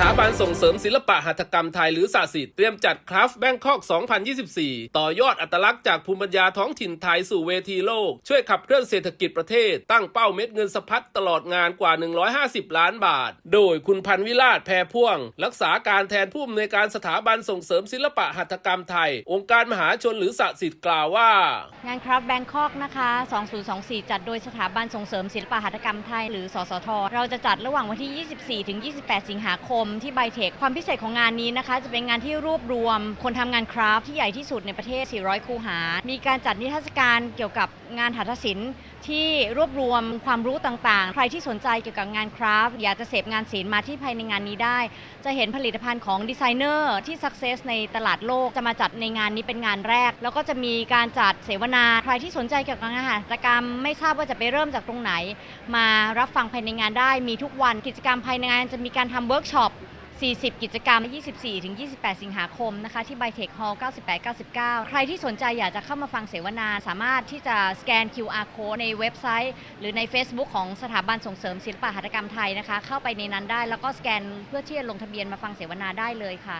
ถาบันส่งเสริมศิลปะหัตถกรรมไทยหรือศาสิทเตรียมจัดคราฟแบงคอก 2024 ต่อยอดอัตลักษณ์จากภูมิปัญญาท้องถิ่นไทยสู่เวทีโลก ช่วยขับเคลื่อนเศรษฐกิจประเทศ ตั้งเป้าเม็ดเงินสะพัดตลอดงานกว่า 150 ล้านบาท โดยคุณพันวิราชแพรพ่วง รักษาการแทนผู้อำนวยการสถาบันส่งเสริมศิลปะหัตถกรรมไทย องค์การมหาชนหรือศาสิทกล่าวว่า งานครับแบงคอกนะคะ 2024 จัดโดยสถาบันส่งเสริมศิลปะหัตถกรรมไทยหรือสสท เราจะจัดระหว่างวันที่ 24 ถึง 28 สิงหาคมที่ไบเทคความพิเศษของงานนี้นะคะ จะเป็นงานที่รวบรวม คนทำงานคราฟที่ใหญ่ที่สุดในประเทศ 400 คูหา มีการจัดนิทรรศการเกี่ยวกับงานหัตถศิลป์ที่รวบรวมความรู้ต่างๆ ใครที่สนใจเกี่ยวกับงานคราฟต์อยากจะเสพงานศิลป์มาที่ภายในงานนี้ได้ จะเห็นผลิตภัณฑ์ของดีไซเนอร์ที่สักเซสในตลาดโลกจะมาจัดในงานนี้เป็นงานแรก แล้วก็จะมีการจัดเสวนา ใครที่สนใจเกี่ยวกับงานหัตถกรรม ไม่ทราบว่าจะไปเริ่มจากตรงไหน มารับฟังภายในงานได้มีทุกวันกิจกรรมภายในงานจะมีการทำเวิร์กช็อป 40 กิจกรรม 24ถึง28 สิงหาคมนะคะที่ไบเทคฮอลล์98 99 ใครที่สนใจอยากจะเข้ามาฟังเสวนา สามารถที่จะสแกน QR code ในเว็บไซต์ หรือใน Facebook ของสถาบันส่งเสริมศิลปะหัตถกรรมไทยนะคะ เข้าไปในนั้นได้แล้วก็สแกนเพื่อที่จะลงทะเบียนมาฟังเสวนาได้เลยค่ะ